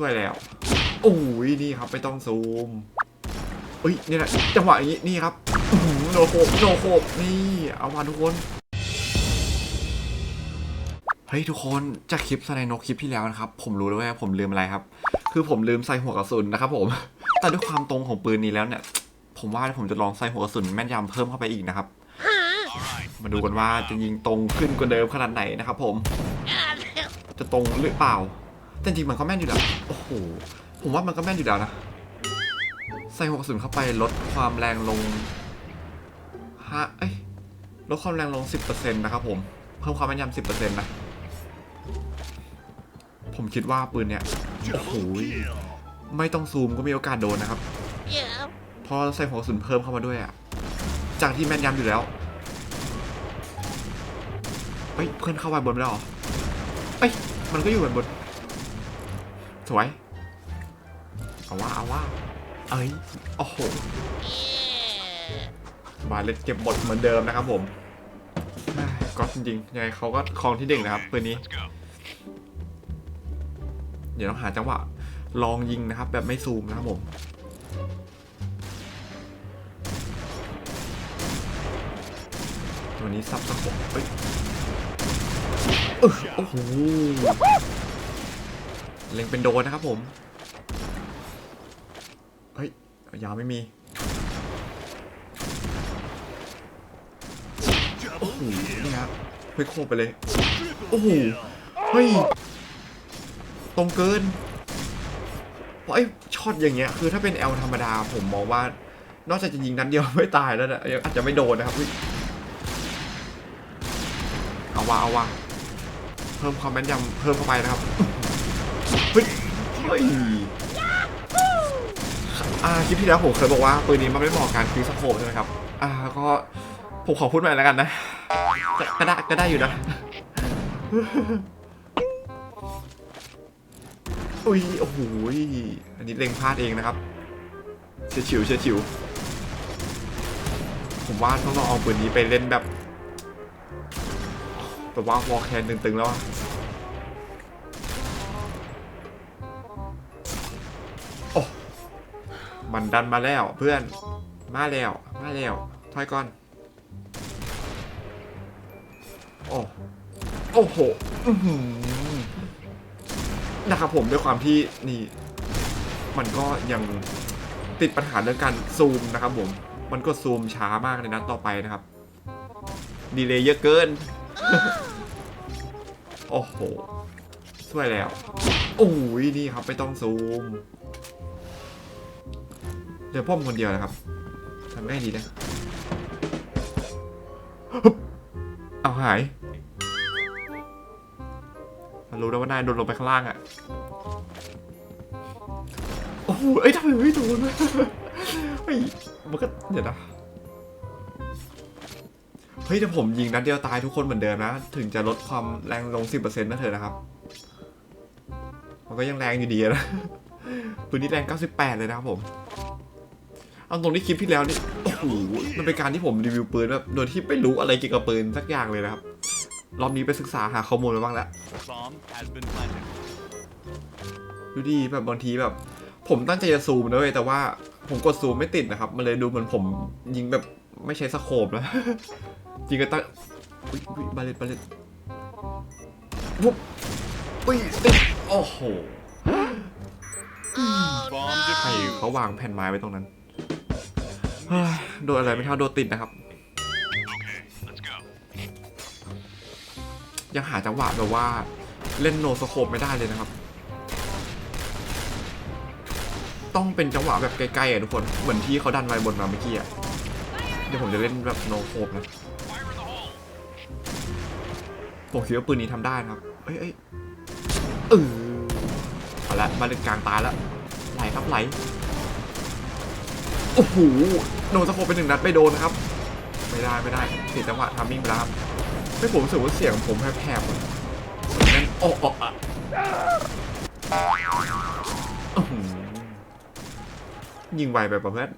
ช่วยแล้วโอ้ยนี่ครับไม่ต้องซูมเอ้ยนี่แหละจังหวะอย่างนี้นี่ครับอื้อหือโนโคบโนโคบนี่เอามาทุกคนเฮ้ยทุกคนจากคลิปสไนนกคลิปที่แล้วนะครับ ผมรู้แล้วว่าผมลืมอะไรครับ คือผมลืมใส่หัวกระสุนนะครับผมแต่ด้วยความตรงของปืนนี้แล้วเนี่ย ผมว่าผมจะลองใส่หัวกระสุนแม่นยำเพิ่มเข้าไปอีกนะครับ มาดูกันว่าจะยิงตรงขึ้นกว่าเดิมขนาดไหนนะครับผม จะตรงหรือเปล่า แต่จริงมันก็แม่นอยู่แล้ว โอ้โห ผมว่ามันก็แม่นอยู่แล้วนะ ใส่หัวกระสุนเข้าไปลดความแรงลงห้าเอ้ย ลดความแรงลง 10%นะครับผม เพิ่มความแม่นยำ10%นะ ผมคิดว่าปืนเนี่ย โอ้โห ไม่ต้องซูมก็มีโอกาสโดนนะครับ Yeah. พราะใส่หัวกระสุนเพิ่มเข้ามาด้วยอะจากที่แม่นยำอยู่แล้วเฮ้ย เพื่อนเข้าไปบนไปแล้วเหรอเอ้ย มันก็อยู่บนบน สวย เอาว่าเอาว่าเอ้ย โอ้โห Yeah. มาเล่นเก็บบทเหมือนเดิมนะครับผมก็จริงๆยังไงเขาก็ครองที่หนึ่งนะครับปืนนี้ เดี๋ยวต้องหาจังหวะลองยิงนะครับ แบบไม่ซูมนะครับผมตัวนี้ซับสะโพกเอ้ยโอ้โห เล็งเป็นโดนนะครับผม เฮ้ย ยาไม่มี โอ้โห นี่ครับเฮ้ยโคบไปเลย โอ้โห เฮ้ย ตรงเกินเพราะไอ้ช็อตอย่างเงี้ย คือถ้าเป็น L ธรรมดาผมมองว่า นอกจากจะยิงนัดเดียวไม่ตายแล้วนะอาจจะไม่โดนนะครับเฮ้ยเอาว่าเอาว่าเพิ่มความแม่นยำเพิ่มเข้าไปนะครับ เฮ้ยเฮ้ยอ่าคลิปที่แล้วผมเคยบอกว่าปืนนี้มันไม่เหมาะกับการคลิกสโคปใช่ไหมครับ อ่าก็ผมขอพูดใหม่แล้วกันนะ ก็ก็ได้ก็ได้อยู่นะอุ้ยโอ้โหยอันนี้เล็งพลาดเองนะครับ เฉียวฉิวเฉียวฉิวผมว่าต้องลองเอาปืนนี้ไปเล่นแบบแบบว่าวอลแคนตึงๆแล้ว มันดันมาแล้วเพื่อนมาแล้วมาแล้วถอยก่อน โอ้โอ้โหนะครับผมด้วยความที่นี่มันก็ยังติดปัญหาเรื่องการซูมนะครับผม มันก็ซูมช้ามากในนัดต่อไปนะครับ ดีเลย์เยอะเกิน โอ้โหช่วยแล้ว โอ้ยนี่ครับไม่ต้องซูม เหลือพ่อมคนเดียวนะครับทำได้ดีนะเอาหายรู้แล้วว่านายโดนลงไปข้างล่างอะโอ้โหเอ้ยทำไมไม่โดนเฮ้ยมันก็เดี๋ยวนะเฮ้ยถ้าผมยิงนัดเดียวตายทุกคนเหมือนเดิมนะ ถึงจะลดความแรงลง 10%นะเธอนะครับ มันก็ยังแรงอยู่ดีนะปืนนี้แรง 98 เลยนะครับผม เอาตรงที่คลิปที่แล้วนี่โอ้โหมันเป็นการที่ผมรีวิวปืนแบบโดยที่ไม่รู้อะไรเกี่ยวกับปืนสักอย่างเลยนะครับรอบนี้ไปศึกษาหาข้อมูลมาบ้างแล้ว Bomb has been planted. ดูดีแบบบางทีแบบ ผมตั้งใจจะซูมนะเว้ยแต่ว่าผมกดซูมไม่ติดนะครับ มันเลยดูเหมือนผมยิงแบบไม่ใช้สโคปนะยิงก็ตั้งอุ้ยอุ้ยบาเลตบาเลตปุ๊บอุ้ยติดโอ้โห Bomb ใคร defused. เขาวางแผ่นไม้ไว้ตรงนั้นเฮ้ย โดนอะไรไม่เท่าโดนติดนะครับ Let's go. ยังหาจังหวะแบบว่าเล่นโนสโคปไม่ได้เลยนะครับ ต้องเป็นจังหวะแบบใกล้ๆอะทุกคน เหมือนที่เขาดันไว้บนมาเมื่อกี้อะ เดี๋ยวผมจะเล่นแบบโนโคปนะ Fire in the hole. ผมคิดว่าปืนนี้ทำได้นะครับ เอ้ยเอ้ยเออเอาละมาเล่นกลางตายแล้วไหลครับไหลโอ้โหโดนสะโพกไปหนึ่งนัดไม่โดนครับ ไม่ได้ไม่ได้เสียจังหวะทามมิ่งไปแล้วครับไม่ผมรู้สึกว่าเสียงผมแผบๆนั่นโอ้โอ้อะอื้อหือยิงไวไปป่ะเพื่อน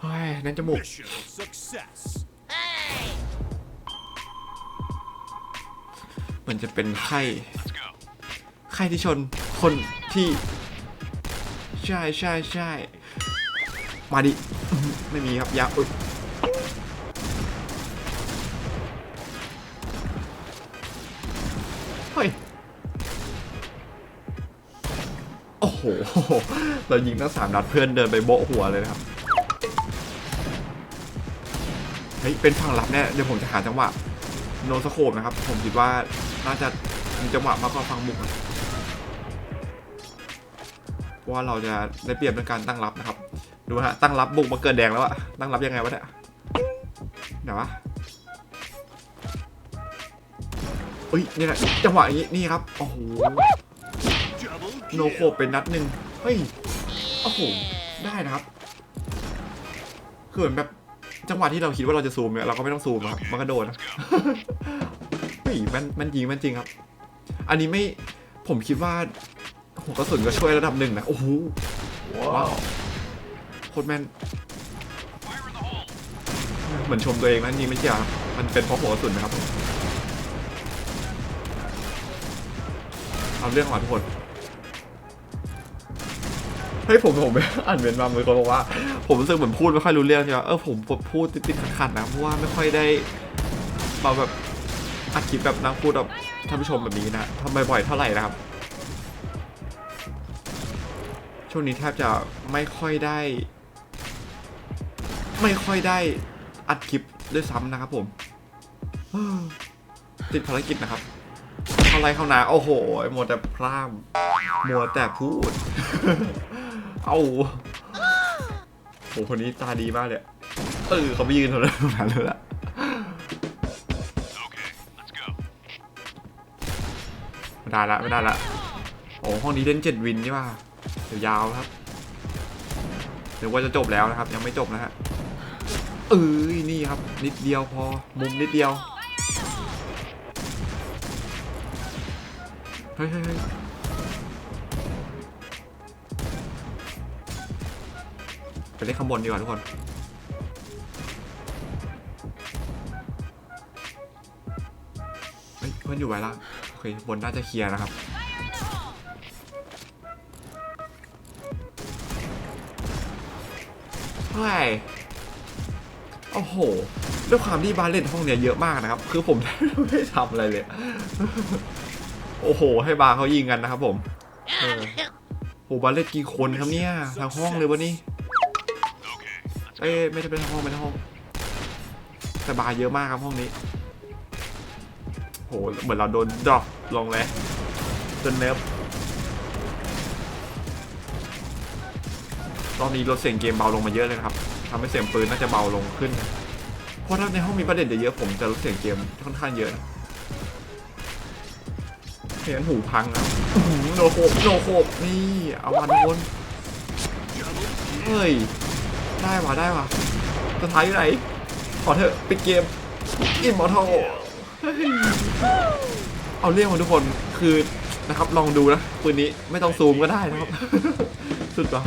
เฮ้ยนั่นจมูกมันจะเป็นไข้ไข้ที่ชนคนที่ ใช่ใช่ใช่ มาดิ ไม่มีครับยาอึดเฮ้ย โอ้โห เรายิงตั้งสามนัดเพื่อนเดินไปโบะหัวเลยนะครับ เฮ้ย เป็นฝั่งรับแน่ เดี๋ยวผมจะหาจังหวะ โนสโคปนะครับ ผมคิดว่าน่าจะมีจังหวะมากกว่าฝั่งบุกนะว่าเราจะได้เปรียบในการตั้งรับนะครับ ดูฮะตั้งรับบุกมาเกินแดงแล้วอะตั้งรับยังไงวะเนี่ยไหนวะเฮ้ยนี่แหละจังหวะอย่างนี้นี่ครับโอ้โหโนโคเป็นนัดหนึ่งเฮ้ยโอ้โหได้นะครับคือเหมือนแบบจังหวะที่เราคิดว่าเราจะซูมเนี่ยเราก็ไม่ต้องซูมครับมันก็โดนนะเฮ้ยมันมันยิงมันจริงครับ อันนี้ไม่ผมคิดว่าหัวกระสุนก็ช่วยระดับหนึ่งนะโอ้โหว้าว ตรแม่น เหมือนชมตัวเองนะจริงไม่ใช่ครับมันเป็นเพราะหัวสุนนะครับผมเอาเรื่องก่อนทุกคนเฮ้ยผมผมอ่านเมนต์มามีคนบอกว่า ผมรู้สึกเหมือนพูดไม่ค่อยรู้เรื่องใช่ไหมเออผมผมพูดติดๆขัดๆนะเพราะว่าไม่ค่อยได้มาแบบอัดคลิปแบบนั่งพูดแบบท่านผู้ชมแบบนี้นะทำบ่อยๆเท่าไหร่นะครับ ช่วงนี้แทบจะไม่ค่อยได้ ไม่ค่อยได้อัดคลิปด้วยซ้ำนะครับผม ติดภารกิจนะครับเข้าไรเข้านาโอ้โหมัวแต่พร่ำมัวแต่พูด เอาโหคนนี้ตาดีมากเลยเออเขาไปยืนตรงนั้นตรงนั้นเลยละไม่ได้ละไม่ได้ละโอ้ห้องนี้เล่นเจ็ดวินใช่ป่ะเดี๋ยวยาวครับเดี๋ยวว่าจะจบแล้วนะครับ ยังไม่จบนะฮะ เอ้ยนี่ครับ นิดเดียวพอมุมนิดเดียวเฮ้ยเฮ้ไปเล่นข้างบนดีกว่าทุกคนเฮ้ยเพื่อนอยู่ไว้ละโอเคบนน่าจะเคลียร์นะครับเฮ้ย โอ้โหด้วยความที่บาเลนห้องเนี้ยเยอะมากนะครับ คือผมไม่ได้ทำอะไรเลย โอ้โห ให้บาเขายิงกันนะครับผมเออโอ้บาเลนกี่คนครับเนี่ยทางห้องเลยวะนี่เอ้ไม่ได้เป็นห้องไม่ได้ห้อง แต่บาเยอะมากครับห้องนี้โหเหมือนเราโดนดรอปลงเลยจนเนิฟรอบนี้ลดเสียงเกมเบาลงมาเยอะเลยครับ ทำให้เสียงปืนน่าจะเบาลงขึ้น เพราะถ้าในห้องมีประเด็นเยอะๆผมจะลดเสียงเกมค่อนข้างเยอะนะเห็นหูพังอะอื้อหือโนโคบโนโคบนี่เอาวันทุกคนเฮ้ย ได้ว่ะได้ว่ะสุดท้ายอยู่ไหน ขอเถอะปิดเกมอินมอร์ทัลเอาเรื่องมาทุกคนคือนะครับลองดูนะปืนนี้ไม่ต้องซูมก็ได้นะครับ สุดว่ะ